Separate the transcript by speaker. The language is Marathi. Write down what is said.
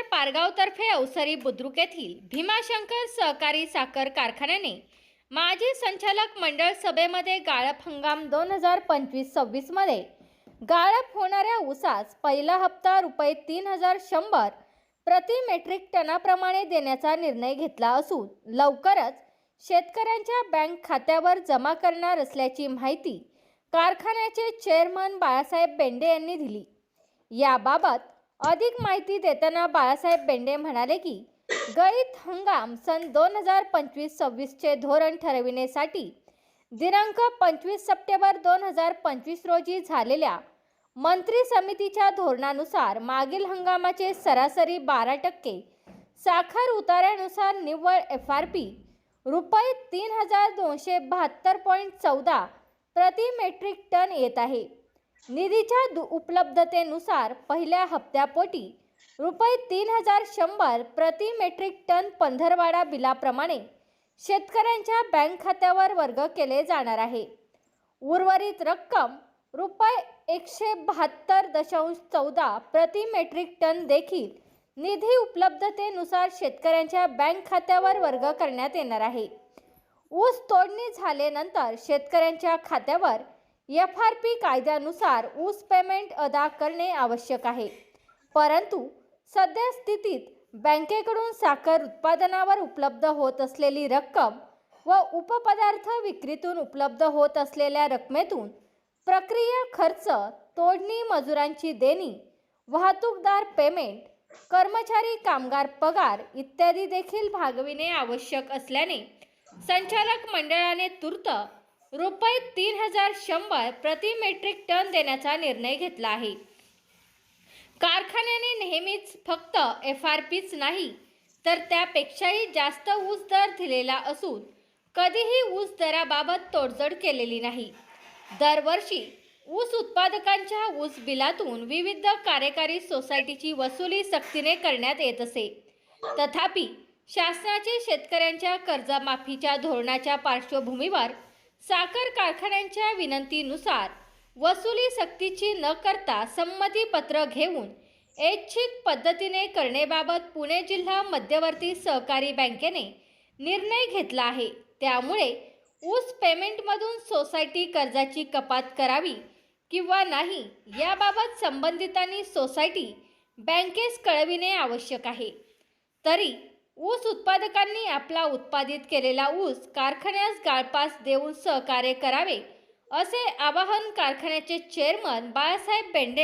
Speaker 1: नगर पारगावतर्फे अवसरी बुद्रुक येथील भीमाशंकर सहकारी साखर कारखान्याने माजी संचालक मंडळ सभेमध्ये गाळप हंगाम दोन हजार पंचवीस सव्वीसमध्ये गाळप होणाऱ्या ऊसास पहिला हप्ता रुपये तीन हजार शंभर प्रति मेट्रिक टनाप्रमाणे देण्याचा निर्णय घेतला असून लवकरच शेतकऱ्यांच्या बँक खात्यावर जमा करणार असल्याची माहिती कारखान्याचे चेअरमन बाळासाहेब बेंडे यांनी दिली. याबाबत अधिक माहिती देताना बाळासाहेब बेंडे म्हणाले की गळीत हंगाम सन दोन हजार पंचवीस सव्वीसचे धोरण ठरविण्यासाठी दिनांक पंचवीस सप्टेंबर दोन हजार पंचवीस रोजी झालेल्या मंत्री समितीच्या धोरणानुसार मागील हंगामाचे सरासरी बारा टक्के साखर उतारानुसार निव्वळ एफ आर पी रुपये तीन हजार दोनशे बहात्तर पॉईंट चौदा प्रति मेट्रिक टन येत आहे. निधीच्या दु उपलब्धतेनुसार पहिल्या हप्त्यापोटी रुपये तीन हजार शंभर प्रति मेट्रिक टन पंधरवाडा बिलाप्रमाणे शेतकऱ्यांच्या बँक खात्यावर वर्ग केले जाणार आहे. उर्वरित रक्कम रुपये एकशे बहात्तर दशांश चौदा प्रति मेट्रिक टन देखील निधी उपलब्धतेनुसार शेतकऱ्यांच्या बँक खात्यावर वर्ग करण्यात येणार आहे. ऊस तोडणी झाल्यानंतर शेतकऱ्यांच्या खात्यावर एफ आर पी कायद्यानुसार ऊस पेमेंट अदा करणे आवश्यक आहे. परंतु सध्या स्थितीत बँकेकडून साखर उत्पादनावर उपलब्ध होत असलेली रक्कम व उपपदार्थ विक्रीतून उपलब्ध होत असलेल्या रकमेतून प्रक्रिया खर्च तोडणी मजुरांची देणी वाहतूकदार पेमेंट कर्मचारी कामगार पगार इत्यादी देखील भागविणे आवश्यक असल्याने संचालक मंडळाने तूर्त रुपये तीन हजार शंभर प्रति मेट्रिक टन देण्याचा निर्णय घेतला आहे. कारखान्याने नेहमीच फक्त एफ आर पीच नाही तर त्यापेक्षाही जास्त ऊस दर दिलेला असून कधीही ऊस दराबाबत तोडजोड केलेली नाही. दरवर्षी ऊस उत्पादकांच्या ऊस बिलातून विविध कार्यकारी सोसायटीची वसुली सक्तीने करण्यात येत असे. तथापि शासनाचे शेतकऱ्यांच्या कर्जमाफीच्या धोरणाच्या पार्श्वभूमीवर साखर कारखान्यांच्या विनंतीनुसार वसुली सक्तीची न करता संमतीपत्र घेऊन ऐच्छिक पद्धतीने करणेबाबत पुणे जिल्हा मध्यवर्ती सहकारी बँकेने निर्णय घेतला आहे. त्यामुळे ऊस पेमेंटमधून सोसायटी कर्जाची कपात करावी किंवा नाही याबाबत संबंधितांनी सोसायटी बँकेस कळविणे आवश्यक आहे. तरी ऊस उत्पादकांनी आपला उत्पादित केलेला ऊस कारखान्यास गाळपास देऊन सहकार्य करावे असे आवाहन कारखान्याचे चेअरमन बाळासाहेब बेंडे